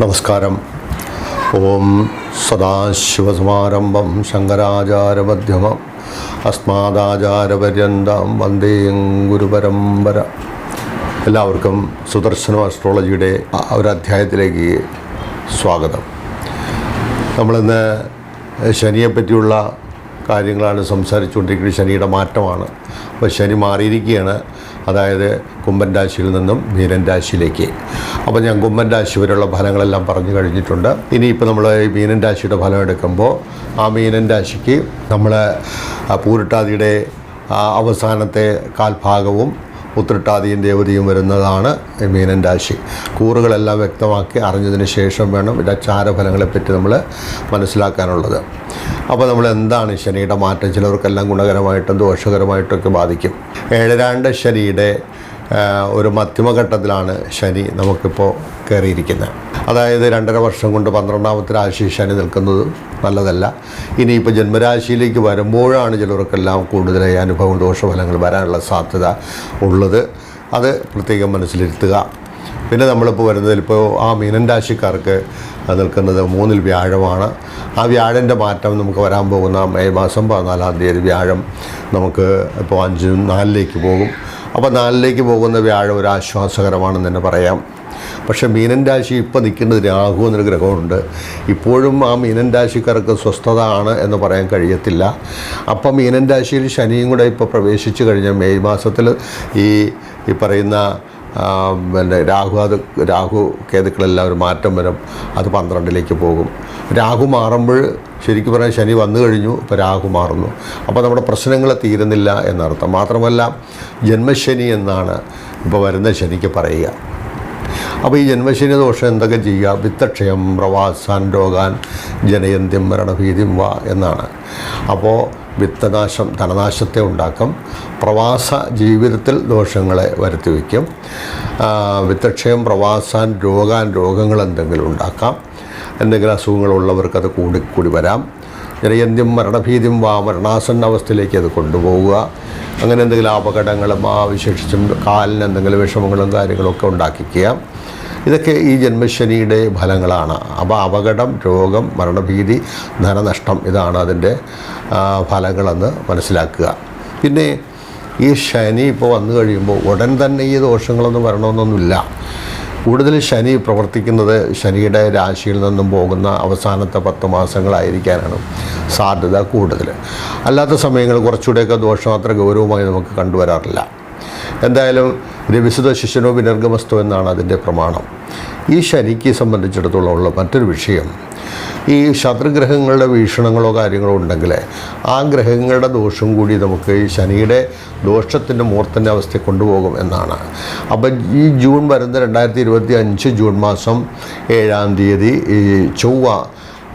നമസ്കാരം. ഓം സദാശിവസമാരംഭം ശങ്കരാചാരമധ്യമം അസ്മാദാചാരപര്യന്തം വന്ദേ ഗുരുപരമ്പര. എല്ലാവർക്കും സുദർശനം അസ്ട്രോളജിയുടെ ഒരധ്യായത്തിലേക്ക് സ്വാഗതം. നമ്മളിന്ന് ശനിയെ പറ്റിയുള്ള കാര്യങ്ങളാണ് സംസാരിച്ചുകൊണ്ടിരിക്കുന്നത്. ശനിയുടെ മാറ്റമാണ്. അപ്പോൾ ശനി മാറിയിരിക്കുകയാണ്. അതായത് കുംഭൻ രാശിയിൽ നിന്നും മീനൻ രാശിയിലേക്ക്. അപ്പോൾ ഞാൻ ഗുമ്മൻ രാശി വരെയുള്ള ഫലങ്ങളെല്ലാം പറഞ്ഞു കഴിഞ്ഞിട്ടുണ്ട്. ഇനിയിപ്പോൾ നമ്മൾ ഈ മീനൻ രാശിയുടെ ഫലം എടുക്കുമ്പോൾ ആ മീനൻ രാശിക്ക് നമ്മൾ പൂരിട്ടാതിയുടെ അവസാനത്തെ കാൽഭാഗവും ഉത്രട്ടാതിയും ദേവതയും വരുന്നതാണ് മീനൻ രാശി. കൂറുകളെല്ലാം വ്യക്തമാക്കി അറിഞ്ഞതിന് ശേഷം വേണം ഇതിന്റെ ചാരഫലങ്ങളെപ്പറ്റി നമ്മൾ മനസ്സിലാക്കാനുള്ളത്. അപ്പോൾ നമ്മൾ എന്താണ് ശനിയുടെ മാറ്റം? ചിലവർക്കെല്ലാം ഗുണകരമായിട്ടും ദോഷകരമായിട്ടൊക്കെ ബാധിക്കും. ഏഴരാണ്ട് ശനിയുടെ ഒരു മധ്യമഘട്ടത്തിലാണ് ശനി നമുക്കിപ്പോൾ കയറിയിരിക്കുന്നത്. അതായത് രണ്ടര വർഷം കൊണ്ട് പന്ത്രണ്ടാമത്തെ രാശി ശനി നിൽക്കുന്നത് നല്ലതല്ല. ഇനിയിപ്പോൾ ജന്മരാശിയിലേക്ക് വരുമ്പോഴാണ് ചിലർക്കെല്ലാം കൂടുതലായി അനുഭവം ദോഷഫലങ്ങൾ വരാനുള്ള സാധ്യത ഉള്ളത്. അത് പ്രത്യേകം മനസ്സിലിരുത്തുക. പിന്നെ നമ്മളിപ്പോൾ വരുന്നതിൽ ഇപ്പോൾ ആ മീനൻ രാശിക്കാർക്ക് നിൽക്കുന്നത് മൂന്നിൽ വ്യാഴമാണ്. ആ വ്യാഴന്റെ മാറ്റം നമുക്ക് വരാൻ പോകുന്ന മെയ് മാസം പതിനാലാം തീയതി വ്യാഴം നമുക്ക് ഇപ്പോൾ അഞ്ച് നാലിലേക്ക് പോകും. അപ്പോൾ നാലിലേക്ക് പോകുന്ന വ്യാഴം ഒരു ആശ്വാസകരമാണെന്ന് തന്നെ പറയാം. പക്ഷെ മീനൻ രാശി ഇപ്പോൾ നിൽക്കുന്നത് രാഹു എന്നൊരു ഗ്രഹമുണ്ട്. ഇപ്പോഴും ആ മീനൻ രാശിക്കാർക്ക് സ്വസ്ഥത ആണ് എന്ന് പറയാൻ കഴിയത്തില്ല. അപ്പം മീനൻ രാശിയിൽ ശനിയും കൂടെ ഇപ്പോൾ പ്രവേശിച്ചു കഴിഞ്ഞാൽ മെയ് മാസത്തിൽ ഈ ഈ പറയുന്ന പിന്നെ രാഹു അത് രാഹു കേതുക്കളെല്ലാം ഒരു മാറ്റം വരും. അത് പന്ത്രണ്ടിലേക്ക് പോകും. രാഹു മാറുമ്പോൾ ശരിക്കും പറഞ്ഞാൽ ശനി വന്നു കഴിഞ്ഞു ഇപ്പോൾ രാഹു മാറുന്നു. അപ്പോൾ നമ്മുടെ പ്രശ്നങ്ങൾ തീരുന്നില്ല എന്നർത്ഥം. മാത്രമല്ല ജന്മശനി എന്നാണ് ഇപ്പോൾ വരുന്ന ശനിക്ക് പറയുക. അപ്പോൾ ഈ ജന്മശനി ദോഷം എന്തൊക്കെ ചെയ്യുക? വിത്തക്ഷയം പ്രവാസാൻ രോഗാൻ ജനയന്ത്യം മരണഭീതിം വാ എന്നാണ്. അപ്പോൾ വിത്തനാശം ധനനാശത്തെ ഉണ്ടാക്കും. പ്രവാസ ജീവിതത്തിൽ ദോഷങ്ങളെ വരുത്തി വയ്ക്കും വിത്തക്ഷയം പ്രവാസാൻ രോഗാൻ രോഗങ്ങൾ എന്തെങ്കിലും ഉണ്ടാക്കാം. എന്തെങ്കിലും അസുഖങ്ങളുള്ളവർക്ക് അത് കൂടിക്കൂടി കൂടി വരാം. ജനയന്ത്യം മരണഭീതിയും വാ മരണാസന്ന അവസ്ഥയിലേക്ക് അത് കൊണ്ടുപോവുക. അങ്ങനെ എന്തെങ്കിലും അപകടങ്ങളും ആ വിശേഷിച്ചും കാലിന് എന്തെങ്കിലും വിഷമങ്ങളും കാര്യങ്ങളും ഒക്കെ ഉണ്ടാക്കിക്കുക. ഇതൊക്കെ ഈ ജന്മശനിയുടെ ഫലങ്ങളാണ്. അപ്പോൾ അപകടം രോഗം മരണഭീതി ധനനഷ്ടം ഇതാണ് അതിന്റെ ഫലങ്ങളെന്ന് മനസ്സിലാക്കുക. പിന്നെ ഈ ശനി ഇപ്പോൾ വന്നു കഴിയുമ്പോൾ ഉടൻ തന്നെ ഈ ദോഷങ്ങളൊന്നും വരണമെന്നൊന്നുമില്ല. കൂടുതൽ ശനി പ്രവർത്തിക്കുന്നത് ശനിയുടെ രാശിയിൽ നിന്നും പോകുന്ന അവസാനത്തെ പത്ത് മാസങ്ങളായിരിക്കാനാണ് സാധ്യത കൂടുതൽ. അല്ലാത്ത സമയങ്ങൾ കുറച്ചുകൂടെയൊക്കെ ദോഷം അത്ര ഗൗരവമായി നമുക്ക് കണ്ടുവരാറില്ല. എന്തായാലും രവിസുത ശിഷ്യനോ വിനർഗമസ്തോ എന്നാണ് അതിന്റെ പ്രമാണം. ഈ ശനിക്ക് സംബന്ധിച്ചിടത്തോളം ഉള്ള മറ്റൊരു വിഷയം ഈ ശത്രുഗ്രഹങ്ങളുടെ വീക്ഷണങ്ങളോ കാര്യങ്ങളോ ഉണ്ടെങ്കിൽ ആ ഗ്രഹങ്ങളുടെ ദോഷം കൂടി നമുക്ക് ഈ ശനിയുടെ ദോഷത്തിന്റെ മൂർത്തന്റെ അവസ്ഥയെ കൊണ്ടുപോകും എന്നാണ്. അപ്പം ഈ ജൂൺ വരുന്ന രണ്ടായിരത്തി ഇരുപത്തി അഞ്ച് ജൂൺ മാസം ഏഴാം തീയതി ഈ ചൊവ്വ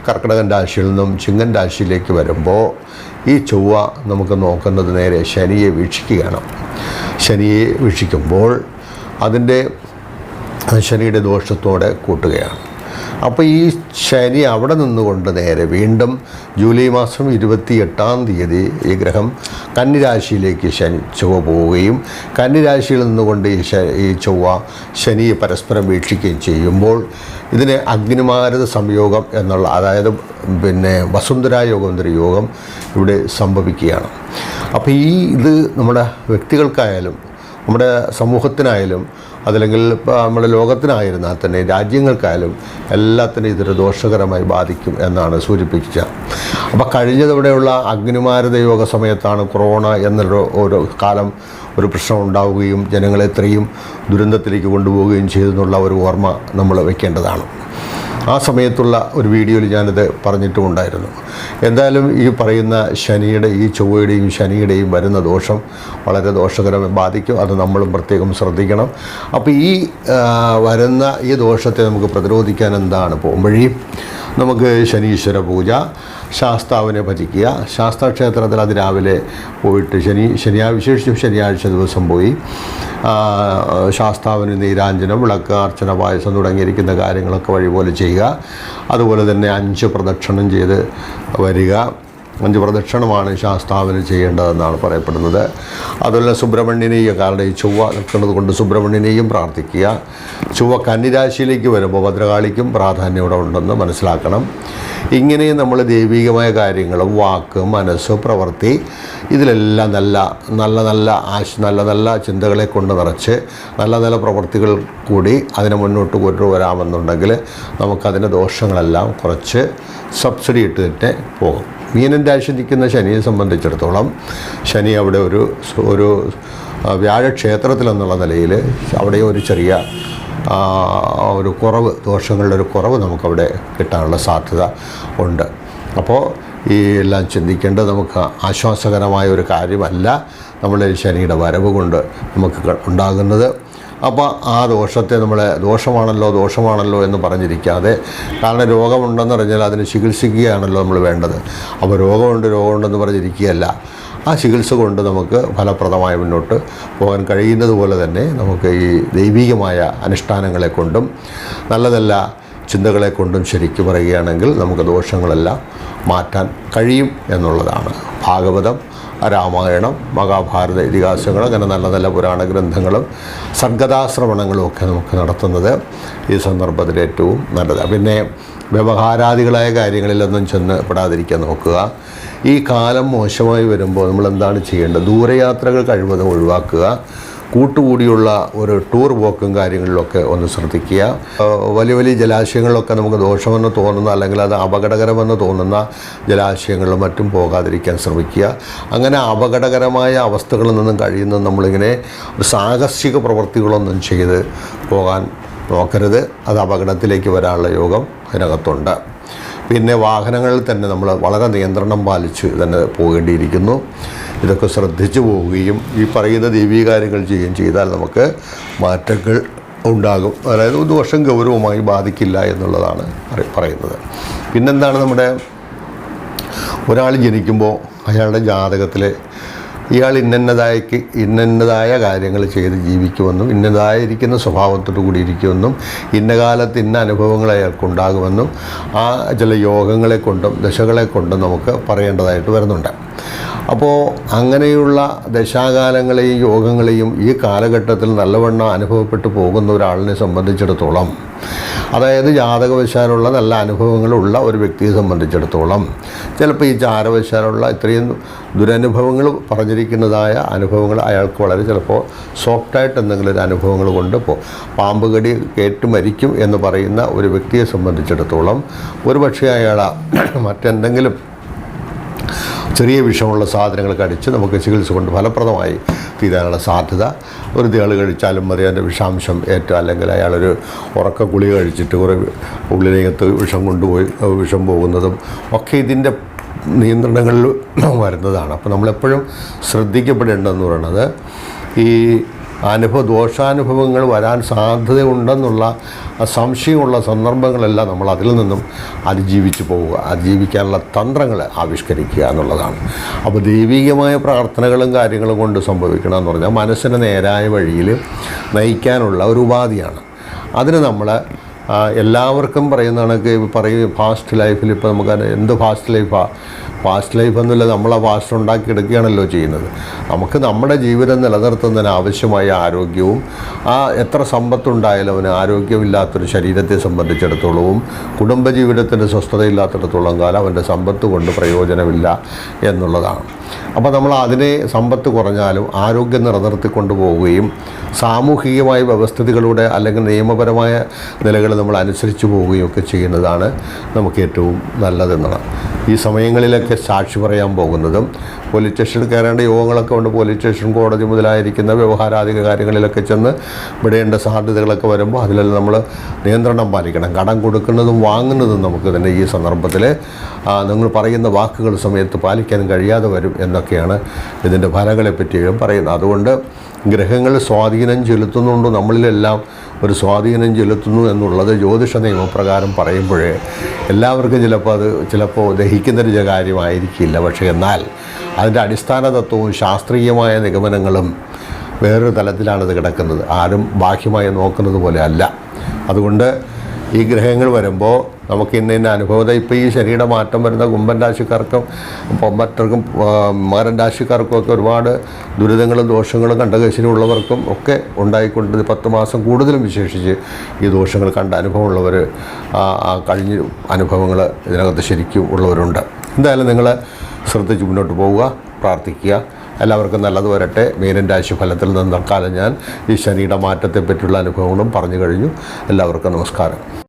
കർക്കിടകൻ രാശിയിൽ നിന്നും ചിങ്ങൻ രാശിയിലേക്ക് വരുമ്പോൾ ഈ ചൊവ്വ നമുക്ക് നോക്കുന്നത് നേരെ ശനിയെ വീക്ഷിക്കുകയാണ്. ശനിയെ വീക്ഷിക്കുമ്പോൾ അതിന്റെ ശനിയുടെ ദോഷത്തോടെ കൂട്ടുകയാണ്. അപ്പോൾ ഈ ശനി അവിടെ നിന്നുകൊണ്ട് നേരെ വീണ്ടും ജൂലൈ മാസം ഇരുപത്തി എട്ടാം തീയതി ഈ ഗ്രഹം കന്നിരാശിയിലേക്ക് ശനി ചൊവ്വ പോവുകയും കന്നിരാശിയിൽ നിന്നുകൊണ്ട് ഈ ഈ ചൊവ്വ ശനിയെ പരസ്പരം വീക്ഷിക്കുകയും ചെയ്യുമ്പോൾ ഇതിന് അഗ്നിമാരത സംയോഗം എന്നുള്ള അതായത് പിന്നെ വസുന്ധരായോഗം എന്നൊരു യോഗം ഇവിടെ സംഭവിക്കുകയാണ്. അപ്പോൾ ഈ ഇത് നമ്മുടെ വ്യക്തികൾക്കായാലും നമ്മുടെ സമൂഹത്തിനായാലും അതല്ലെങ്കിൽ നമ്മുടെ ലോകത്തിനായിരുന്നാൽ തന്നെ രാജ്യങ്ങൾക്കായാലും എല്ലാത്തിനും ഇതൊരു ദോഷകരമായി ബാധിക്കും എന്നാണ് സൂചിപ്പിക്കുക. അപ്പോൾ കഴിഞ്ഞതിവിടെയുള്ള അഗ്നിമാരത യോഗ സമയത്താണ് കൊറോണ എന്നൊരു ഒരു കാലം ഒരു പ്രശ്നം ഉണ്ടാവുകയും ജനങ്ങളെ ഇത്രയും ദുരന്തത്തിലേക്ക് കൊണ്ടുപോവുകയും ചെയ്തെന്നുള്ള ഒരു ഓർമ്മ നമ്മൾ വെക്കേണ്ടതാണ്. ആ സമയത്തുള്ള ഒരു വീഡിയോയിൽ ഞാനിത് പറഞ്ഞിട്ടുമുണ്ടായിരുന്നു. എന്തായാലും ഈ പറയുന്ന ശനിയുടെ ഈ ചൊവ്വയുടെയും ശനിയുടെയും വരുന്ന ദോഷം വളരെ ദോഷകരമായി ബാധിക്കും. അത് നമ്മളും പ്രത്യേകം ശ്രദ്ധിക്കണം. അപ്പോൾ ഈ വരുന്ന ഈ ദോഷത്തെ നമുക്ക് പ്രതിരോധിക്കാൻ എന്താണ് പോകുമ്പഴി നമുക്ക് ശനീശ്വര പൂജ ശാസ്താവിനെ ഭജിക്കുക. ശാസ്താക്ഷേത്രത്തിൽ അത് രാവിലെ പോയിട്ട് ശനി ശനിയാ വിശേഷിച്ചും ശനിയാഴ്ച ദിവസം പോയി. ശാസ്താവിന് നീരാഞ്ജനം വിളക്ക് അർച്ചന പായസം തുടങ്ങിയിരിക്കുന്ന കാര്യങ്ങളൊക്കെ വഴിപോലെ ചെയ്യുക. അതുപോലെ തന്നെ അഞ്ച് പ്രദക്ഷിണം ചെയ്ത് വരിക. അഞ്ച് പ്രദക്ഷിണമാണ് ശാസ്താവിന് ചെയ്യേണ്ടതെന്നാണ് പറയപ്പെടുന്നത്. അതുപോലെ സുബ്രഹ്മണ്യനെയും കാരണം ഈ ചൊവ്വ നിൽക്കുന്നത് കൊണ്ട് സുബ്രഹ്മണ്യനെയും പ്രാർത്ഥിക്കുക. ചൊവ്വ കന്നിരാശിയിലേക്ക് വരുമ്പോൾ ഭദ്രകാളിക്കും പ്രാധാന്യം ഇവിടെ ഉണ്ടെന്ന് മനസ്സിലാക്കണം. ഇങ്ങനെ നമ്മൾ ദൈവികമായ കാര്യങ്ങളും വാക്ക് മനസ്സ് പ്രവൃത്തി ഇതിലെല്ലാം നല്ല നല്ല നല്ല ആശ നല്ല നല്ല ചിന്തകളെ കൊണ്ട് നിറച്ച് നല്ല നല്ല പ്രവൃത്തികൾ കൂടി അതിനെ മുന്നോട്ട് കൊണ്ടുവരാമെന്നുണ്ടെങ്കിൽ നമുക്കതിന്റെ ദോഷങ്ങളെല്ലാം കുറച്ച് സബ്സിഡി ഇട്ട് തന്നെ പോകും. മീനൻ രാശി നിൽക്കുന്ന ശനിയെ സംബന്ധിച്ചിടത്തോളം ശനി അവിടെ ഒരു ഒരു വ്യാഴക്ഷേത്രത്തിൽ വ്യാഴക്ഷേത്രത്തിലെന്നുള്ള നിലയിൽ അവിടെ ഒരു ചെറിയ ഒരു കുറവ് ദോഷങ്ങളുടെ ഒരു കുറവ് നമുക്കവിടെ കിട്ടാനുള്ള സാധ്യത ഉണ്ട്. അപ്പോൾ ഈ എല്ലാം ചിന്തിക്കേണ്ടത് നമുക്ക് ആശ്വാസകരമായ ഒരു കാര്യമല്ല നമ്മുടെ ശനിയുടെ വരവ് കൊണ്ട് നമുക്ക് ഉണ്ടാകുന്നത്. അപ്പോൾ ആ ദോഷത്തെ നമ്മൾ ദോഷമാണല്ലോ ദോഷമാണല്ലോ എന്ന് പറഞ്ഞിരിക്കാതെ കാരണം രോഗമുണ്ടെന്ന് പറഞ്ഞാൽ അതിന് ചികിത്സിക്കുകയാണല്ലോ നമ്മൾ വേണ്ടത്. അപ്പോൾ രോഗമുണ്ട് രോഗമുണ്ടെന്ന് പറഞ്ഞിരിക്കുകയല്ല. ആ ചികിത്സ കൊണ്ട് നമുക്ക് ഫലപ്രദമായി മുന്നോട്ട് പോകാൻ കഴിയുന്നത് പോലെ തന്നെ നമുക്ക് ഈ ദൈവികമായ അനുഷ്ഠാനങ്ങളെ കൊണ്ടും നല്ല നല്ല ചിന്തകളെ കൊണ്ടും ശരിക്കു പറയുകയാണെങ്കിൽ നമുക്ക് ദോഷങ്ങളെല്ലാം മാറ്റാൻ കഴിയും എന്നുള്ളതാണ് ഭാഗവതം. രാമായണം മഹാഭാരത ഇതിഹാസങ്ങൾ അങ്ങനെ നല്ല നല്ല പുരാണ ഗ്രന്ഥങ്ങളും സർഗതാശ്രവണങ്ങളും ഒക്കെ നമുക്ക് നടത്തുന്നത് ഈ സന്ദർഭത്തിൽ ഏറ്റവും നല്ലത്. പിന്നെ വ്യവഹാരാദികളായ കാര്യങ്ങളിലൊന്നും ചെന്ന് പെടാതിരിക്കാൻ നോക്കുക. ഈ കാലം മോശമായി വരുമ്പോൾ നമ്മൾ എന്താണ് ചെയ്യേണ്ടത്? ദൂരയാത്രകൾ കഴിവതും ഒഴിവാക്കുക. കൂട്ടുകൂടിയുള്ള ഒരു ടൂർ പോക്കും കാര്യങ്ങളിലൊക്കെ ഒന്ന് ശ്രദ്ധിക്കുക. വലിയ വലിയ ജലാശയങ്ങളിലൊക്കെ നമുക്ക് ദോഷമെന്ന് തോന്നുന്ന അല്ലെങ്കിൽ അത് അപകടകരമെന്ന് തോന്നുന്ന ജലാശയങ്ങളിലും മറ്റും പോകാതിരിക്കാൻ ശ്രമിക്കുക. അങ്ങനെ അപകടകരമായ അവസ്ഥകളിൽ നിന്നും കഴിയുന്ന നമ്മളിങ്ങനെ ഒരു സാഹസിക പ്രവൃത്തികളൊന്നും ചെയ്ത് പോകാൻ നോക്കരുത്. അത് അപകടത്തിലേക്ക് വരാനുള്ള യോഗം അതിനകത്തുണ്ട്. പിന്നെ വാഹനങ്ങളിൽ തന്നെ നമ്മൾ വളരെ നിയന്ത്രണം പാലിച്ച് തന്നെ പോകേണ്ടിയിരിക്കുന്നു. ഇതൊക്കെ ശ്രദ്ധിച്ചു പോവുകയും ഈ പറയുന്ന ദൈവീ കാര്യങ്ങൾ ചെയ്യുകയും ചെയ്താൽ നമുക്ക് മാറ്റങ്ങൾ ഉണ്ടാകും. അതായത് ഒരു വർഷം ഗൗരവമായി ബാധിക്കില്ല എന്നുള്ളതാണ് പറയുന്നത്. പിന്നെന്താണ് നമ്മുടെ ഒരാൾ ജനിക്കുമ്പോൾ അയാളുടെ ജാതകത്തിൽ ഇയാൾ ഇന്നതായ ഇന്നതായ കാര്യങ്ങൾ ചെയ്ത് ജീവിക്കുമെന്നും ഇന്നതായിരിക്കുന്ന സ്വഭാവത്തോടു കൂടി ഇരിക്കുമെന്നും ഇന്ന കാലത്ത് ഇന്ന അനുഭവങ്ങൾ അയാൾക്കുണ്ടാകുമെന്നും ആ ചില യോഗങ്ങളെ കൊണ്ടും ദശകളെ കൊണ്ടും നമുക്ക് പറയേണ്ടതായിട്ട് വരുന്നുണ്ട്. അപ്പോൾ അങ്ങനെയുള്ള ദശാകാലങ്ങളെയും യോഗങ്ങളെയും ഈ കാലഘട്ടത്തിൽ നല്ലവണ്ണം അനുഭവപ്പെട്ടു പോകുന്ന ഒരാളിനെ സംബന്ധിച്ചിടത്തോളം അതായത് ജാതകവശാലുള്ള നല്ല അനുഭവങ്ങളുള്ള ഒരു വ്യക്തിയെ സംബന്ധിച്ചിടത്തോളം ചിലപ്പോൾ ഈ ചാരവശാലുള്ള ഇത്രയും ദുരനുഭവങ്ങൾ പറഞ്ഞിരിക്കുന്നതായ അനുഭവങ്ങൾ അയാൾക്ക് വളരെ ചിലപ്പോൾ സോഫ്റ്റായിട്ട് എന്തെങ്കിലും ഒരു അനുഭവങ്ങൾ കൊണ്ട് പോ പാമ്പ് കടി കേട്ട് മരിക്കും എന്ന് പറയുന്ന ഒരു വ്യക്തിയെ സംബന്ധിച്ചിടത്തോളം ഒരു പക്ഷേ അയാൾ മറ്റെന്തെങ്കിലും ചെറിയ വിഷമുള്ള സാധനങ്ങൾ കടിച്ച് നമുക്ക് ചികിത്സ കൊണ്ട് ഫലപ്രദമായി തീരാനുള്ള സാധ്യത. ഒരു തേൾ കഴിച്ചാലും മതി അതിന്റെ വിഷാംശം ഏറ്റ അല്ലെങ്കിൽ അയാളൊരു ഉറക്ക ഗുളിക കഴിച്ചിട്ട് കുറേ ഉള്ളിലേക്കത്ത് വിഷം കൊണ്ടുപോയി വിഷം പോകുന്നതും ഒക്കെ ഇതിന്റെ നിയന്ത്രണങ്ങളിൽ വരുന്നതാണ്. അപ്പോൾ നമ്മളെപ്പോഴും ശ്രദ്ധിക്കപ്പെടേണ്ടതെന്ന് പറയുന്നത് ഈ അനുഭവ ദോഷാനുഭവങ്ങൾ വരാൻ സാധ്യതയുണ്ടെന്നുള്ള സംശയമുള്ള സന്ദർഭങ്ങളെല്ലാം നമ്മൾ അതിൽ നിന്നും അതിജീവിച്ച് പോവുക. അതിജീവിക്കാനുള്ള തന്ത്രങ്ങൾ ആവിഷ്കരിക്കുക എന്നുള്ളതാണ്. അപ്പോൾ ദൈവികമായ പ്രാർത്ഥനകളും കാര്യങ്ങളും കൊണ്ട് സംഭവിക്കണം എന്ന് പറഞ്ഞാൽ മനസ്സിനെ നേരായ വഴിയിൽ നയിക്കാനുള്ള ഒരു ഉപാധിയാണ്. അതിന് നമ്മൾ എല്ലാവർക്കും പറയുന്ന കണക്ക് പറയും ഫാസ്റ്റ് ലൈഫിൽ ഇപ്പോൾ നമുക്ക് എന്ത് ഫാസ്റ്റ് ലൈഫാണ് ഫാസ്റ്റ് ലൈഫ് എന്നല്ല നമ്മൾ ആ ഫാസ്റ്റ് ഉണ്ടാക്കി എടുക്കുകയാണല്ലോ ചെയ്യുന്നത്. നമുക്ക് നമ്മുടെ ജീവിതം നിലനിർത്തുന്നതിന് ആവശ്യമായ ആരോഗ്യവും ആ എത്ര സമ്പത്തുണ്ടായാലും അവന് ആരോഗ്യമില്ലാത്തൊരു ശരീരത്തെ സംബന്ധിച്ചിടത്തോളവും കുടുംബജീവിതത്തിന്റെ സ്വസ്ഥതയില്ലാത്തിടത്തോളം കാലം അവന്റെ സമ്പത്ത് കൊണ്ട് പ്രയോജനമില്ല എന്നുള്ളതാണ്. അപ്പോൾ നമ്മൾ അതിനെ സമ്പത്ത് കുറഞ്ഞാലും ആരോഗ്യം നിലനിർത്തിക്കൊണ്ടു പോവുകയും സാമൂഹികമായ വ്യവസ്ഥിതികളുടെ അല്ലെങ്കിൽ നിയമപരമായ നിലകൾ നമ്മൾ അനുസരിച്ച് പോവുകയൊക്കെ ചെയ്യുന്നതാണ് നമുക്ക് ഏറ്റവും നല്ലതെന്നാണ്. ഈ സമയങ്ങളിലൊക്കെ സാക്ഷി പറയാൻ പോകുന്നതും പോലീസ് സ്റ്റേഷനിൽ കയറേണ്ട യോഗങ്ങളൊക്കെ ഉണ്ട്. പോലീസ് സ്റ്റേഷൻ കോടതി മുതലായിരിക്കുന്ന വ്യവഹാരാധിക കാര്യങ്ങളിലൊക്കെ ചെന്ന് വിടേണ്ട സാധ്യതകളൊക്കെ വരുമ്പോൾ അതിലെല്ലാം നമ്മൾ നിയന്ത്രണം പാലിക്കണം. കടം കൊടുക്കുന്നതും വാങ്ങുന്നതും നമുക്ക് തന്നെ ഈ സന്ദർഭത്തിൽ നിങ്ങൾ പറയുന്ന വാക്കുകൾ സമയത്ത് പാലിക്കാൻ കഴിയാതെ വരും എന്നൊക്കെയാണ് ഇതിന്റെ ഫലങ്ങളെപ്പറ്റിയും പറയുന്നത്. അതുകൊണ്ട് ഗ്രഹങ്ങൾ സ്വാധീനം ചെലുത്തുന്നുണ്ട് നമ്മളിലെല്ലാം ഒരു സ്വാധീനം ചെലുത്തുന്നു എന്നുള്ളത് ജ്യോതിഷ നിയമപ്രകാരം പറയുമ്പോഴേ എല്ലാവർക്കും ചിലപ്പോൾ അത് ചിലപ്പോൾ ദഹിക്കുന്നൊരു കാര്യമായിരിക്കില്ല. പക്ഷേ എന്നാൽ അതിന്റെ അടിസ്ഥാന തത്വവും ശാസ്ത്രീയമായ നിഗമനങ്ങളും വേറൊരു തലത്തിലാണിത് കിടക്കുന്നത്. ആരും ബാഹ്യമായി നോക്കുന്നത് പോലെ അല്ല. അതുകൊണ്ട് ഈ ഗ്രഹങ്ങൾ വരുമ്പോൾ നമുക്ക് ഇന്ന ഇന്ന അനുഭവത. ഇപ്പോൾ ഈ ശരീരമാറ്റം മാറ്റം വരുന്ന കുംഭൻ രാശിക്കാർക്കും പൊമ്പറ്റർക്കും മകരൻ രാശിക്കാർക്കും ഒക്കെ ഒരുപാട് ദുരിതങ്ങളും ദോഷങ്ങളും കണ്ടകശിനും ഉള്ളവർക്കും ഒക്കെ ഉണ്ടായിക്കൊണ്ട് പത്ത് മാസം കൂടുതലും വിശേഷിച്ച് ഈ ദോഷങ്ങൾ കണ്ട അനുഭവമുള്ളവർ കഴിഞ്ഞ അനുഭവങ്ങൾ ഇതിനകത്ത് ശരിക്കും ഉള്ളവരുണ്ട്. എന്തായാലും നിങ്ങൾ ശ്രദ്ധിച്ച് മുന്നോട്ട് പോവുക പ്രാർത്ഥിക്കുക. എല്ലാവർക്കും നല്ലത് വരട്ടെ. മീനൻ രാശി ഫലത്തിൽ നിന്ന് തൽക്കാലം ഞാൻ ഈ ശനിയുടെ മാറ്റത്തെ പറ്റിയുള്ള അനുഭവങ്ങളും പറഞ്ഞു കഴിഞ്ഞു. എല്ലാവർക്കും നമസ്കാരം.